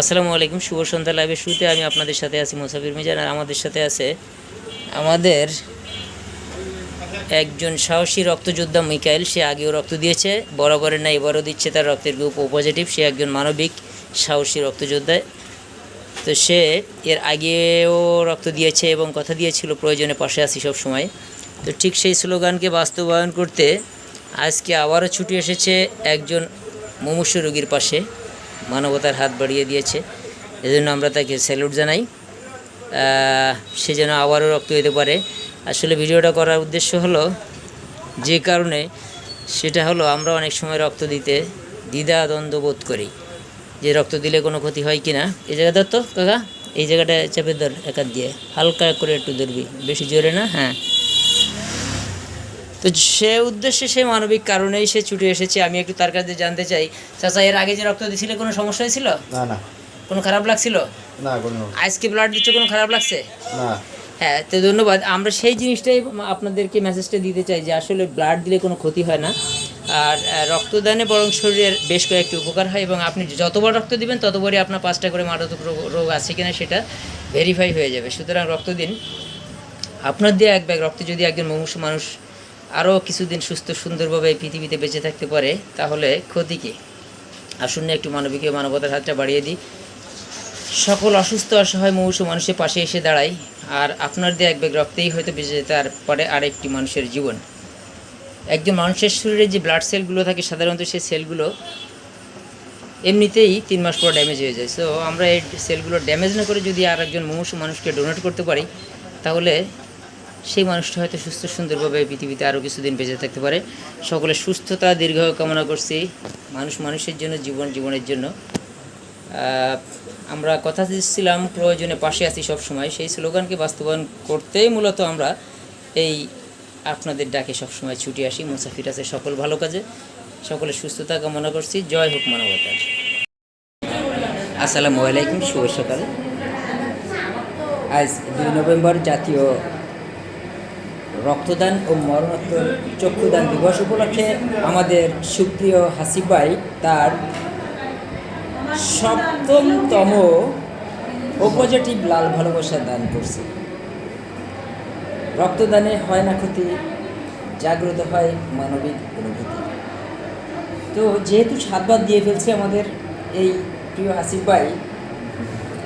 আসসালামু আলাইকুম, শুভ সন্ধ্যা লাইভের শুরুতে আমি আপনাদের সাথে আছি মুসাফির মিজান আর আমাদের সাথে আছে আমাদের একজন সাহসী রক্তযোদ্ধা মিকাইল। সে আগেও রক্ত দিয়েছে, বরাবরের না এবারও দিচ্ছে তার রক্তের গ্রুপ ও পজিটিভ সে একজন মানবিক সাহসী রক্তযোদ্ধা। তো সে এর আগেও রক্ত দিয়েছে এবং কথা দিয়েছিল, প্রয়োজনে পাশে আছি সব সময় তো ঠিক সেই স্লোগানকে বাস্তবায়ন করতে আজকে আবারও ছুটি এসেছে একজন মুমূর্ষ রোগীর পাশে। মানবতার হাত বাড়িয়ে দিয়েছে। এজন্য আমরা তাকে স্যালুট জানাই। সে যেন আবারও রক্ত দিতে পারে। আসলে ভিডিওটা করার উদ্দেশ্য হলো, যে কারণে সেটা হলো আমরা অনেক সময় রক্ত দিতে দ্বিধা দ্বন্দ্ব বোধ করি। যে রক্ত দিলে কোনো ক্ষতি হয় কি না এই জায়গা ধর তো, কাকা। এই জায়গাটা চেপে ধর একাত দিয়ে। হালকা করে একটু ধরবি। বেশি জোরে না? হ্যাঁ। তো সে উদ্দেশ্যে সে মানবিক কারণেই সে ছুটে এসেছে। আমি একটু তার কাছে জানতে চাই। চাচা এর আগে যে রক্ত দিছিলে কোনো সমস্যা হয়েছিল? না না। কোনো খারাপ লাগছিল? না কোনো। আজকে ব্লাড দিচ্ছে কোনো খারাপ লাগছে? না। হ্যাঁ তো ধন্যবাদ। আমরা সেই জিনিসটাই আপনাদেরকে মেসেজটা দিতে চাই যে আসলে ব্লাড দিলে কোনো ক্ষতি হয় না। আর রক্তদানে বরং শরীরের বেশ কয়েকটি উপকার হয় এবং আপনি যতবার রক্ত দিবেন ততবারই আপনার পাঁচটা করে মারাত্মক রোগ রোগ আছে কিনা সেটা ভেরিফাই হয়ে যাবে। সুতরাং রক্ত দিন। আপনার দিয়ে এক ব্যাগ রক্তে যদি একজন মুমূর্ষ মানুষ আরও কিছুদিন সুস্থ সুন্দরভাবে এই পৃথিবীতে বেঁচে থাকতে পারে, তাহলে ক্ষতি কী? আসুন একটু মানবিকীয় মানবতার হাতটা বাড়িয়ে দিই। সকল অসুস্থ অসহায় মৌসু মানুষের পাশে এসে দাঁড়াই, আর আপনার দিয়ে এক ব্যাগ রক্তেই হয়তো বেঁচে যেতে আর পারে আরেকটি মানুষের জীবন। একজন মানুষের শরীরে যে ব্লাড সেলগুলো থাকে, সাধারণত সেই সেলগুলো এমনিতেই তিন মাস পর ড্যামেজ হয়ে যায়। সো আমরা এই সেলগুলো ড্যামেজ না করে যদি আর একজন মুমূর্ষ মানুষকে ডোনেট করতে পারি, তাহলে সেই মানুষটা হয়তো সুস্থ সুন্দরভাবে পৃথিবীতে আরও কিছুদিন বেঁচে থাকতে পারে। সকলের সুস্থতা, দীর্ঘ কামনা করছি। মানুষ মানুষের জন্য, জীবন জীবনের জন্য। আমরা কথা দিচ্ছিলাম, প্রয়োজনে পাশে আছি সব সময় সেই স্লোগানকে বাস্তবায়ন করতেই মূলত আমরা এই আপনাদের ডাকে সবসময় ছুটি আসি। মুসাফির আছে সকল ভালো কাজে। সকলে সুস্থতা কামনা করছি। জয় হোক মানবতার। আসসালামু আলাইকুম, শুভ সকাল। আজ দুই নভেম্বর জাতীয় রক্তদান ও মরণোত্তর চক্ষুদান দিবস উপলক্ষে আমাদের সুপ্রিয় হাসিব ভাই তার সপ্তমতম ও পজিটিভ লাল ভালোবাসা দান করছে। রক্তদানে হয় না ক্ষতি, জাগ্রত হয় মানবিক অনুভূতি। তো যেহেতু সাতবার দিয়ে ফেলছে আমাদের এই প্রিয় হাসিব ভাই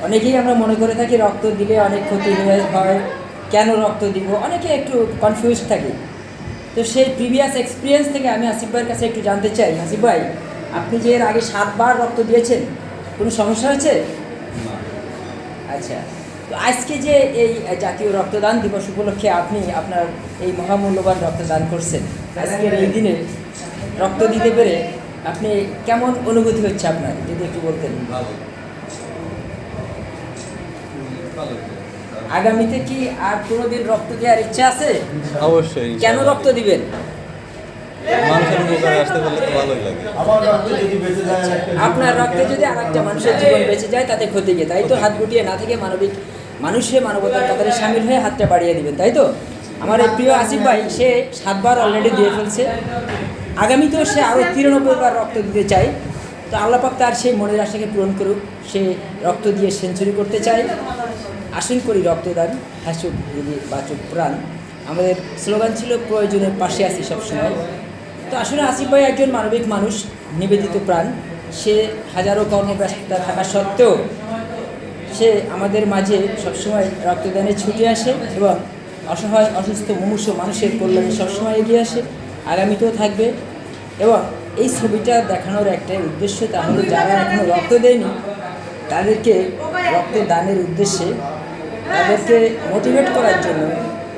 অনেকেই আমরা মনে করে থাকি রক্ত দিলে অনেক ক্ষতি হয়ে হয় কেন রক্ত দিব? অনেকে একটু কনফিউজ থাকে। তো সেই প্রিভিয়াস এক্সপিরিয়েন্স থেকে আমি আসিফ ভাইয়ের কাছে একটু জানতে চাই। আসিফ ভাই আপনি যে এর আগে সাতবার রক্ত দিয়েছেন কোনো সমস্যা হয়েছে? আচ্ছা তো আজকে যে এই জাতীয় রক্তদান দিবস উপলক্ষে আপনি আপনার এই মহামূল্যবান রক্তদান করছেন আজকের এই দিনে রক্ত দিতে পেরে আপনি কেমন অনুভূতি হচ্ছে আপনার? যদি একটু বলতেন। আগামীতে কি আর কোনোদিন রক্ত দেওয়ার ইচ্ছা আছে? অবশ্যই কেন রক্ত দিবেন? মানুষের উপকারে আসতে পারলে তো ভালোই লাগে। আপনার রক্তে যদি আর একটা মানুষের জীবন বেঁচে যায় তাতে ক্ষতি কি? তাই তো হাত গুটিয়ে না থেকে মানবিক মানুষে মানবতার কাতারে সামিল হয়ে হাতটা বাড়িয়ে দিবেন তাই তো? আমার এই প্রিয় আসিফ ভাই সে সাতবার অলরেডি দিয়ে ফেলছে। আগামীতেও সে আরও তিরানব্বই বার রক্ত দিতে চায়। তো আল্লাপাক তার সেই মনের আশাকে পূরণ করুক। সে রক্ত দিয়ে সেঞ্চুরি করতে চায়। আসুন করি রক্তদান হাসুক বাচুক প্রাণ। আমাদের স্লোগান ছিল প্রয়োজনের পাশে আছি সবসময়। তো আসলে আসিফ ভাই একজন মানবিক মানুষ, নিবেদিত প্রাণ। সে হাজারো কর্মব্যস্ততা থাকা সত্ত্বেও সে আমাদের মাঝে সবসময় রক্তদানে ছুটে আসে এবং অসহায়, অসুস্থ, মুমূর্ষ মানুষের কল্যাণে সবসময় এগিয়ে আসে, আগামীতেও থাকবে। এবং এই ছবিটা দেখানোর একটাই উদ্দেশ্য তা হলো, যারা এখনও রক্ত দেয়নি, তাদেরকে রক্তদানের উদ্দেশ্যে তাদেরকে মোটিভেট করার জন্য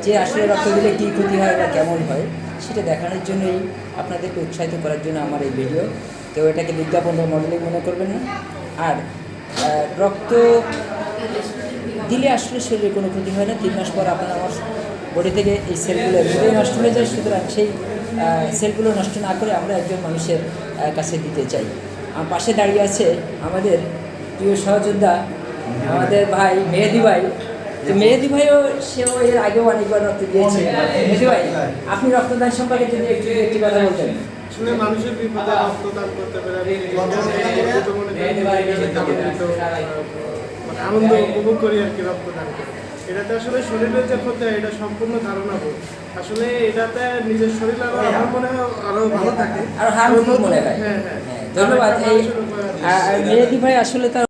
যে আসলে রক্ত দিলে কী ক্ষতি হয় বা কেমন হয়, সেটা দেখানোর জন্যই আপনাদেরকে উৎসাহিত করার জন্য আমার এই ভিডিও কেউ এটাকে বিজ্ঞাপন বা মডেলিং মনে করবেন না। আর রক্ত দিলে আসলে শরীরে কোনো ক্ষতি হয় না। তিন মাস পর আপনার আমার বডি থেকে এই সেলগুলো এমনিতেই নষ্ট হয়ে যায়। সুতরাং সেই সেলগুলো নষ্ট না করে আমরা একজন মানুষের কাছে দিতে চাই। আমার পাশে দাঁড়িয়ে আছে আমাদের প্রিয় সহযোদ্ধা, আমাদের ভাই, মেহেদি ভাই। তো মেহেদি ভাইও সেও এর আগেও অনেকবার রক্ত দিয়েছে। মেহেদি ভাই আপনি রক্তদান সম্পর্কে যদি একটু একটি কথা বলতেন। মানুষের বিপদে রক্তদান করতে পেরে আনন্দ উপভোগ করি আর কি রক্তদান এটাতে আসলে শরীরের যে ক্ষতি হয় এটা সম্পূর্ণ ধারণা ভুল আসলে এটাতে নিজের শরীর আরও আমার মনে হয় আরও ভালো থাকে। আর মনে হয়। হ্যাঁ হ্যাঁ। ধন্যবাদ। মেহেদি ভাই আসলে তার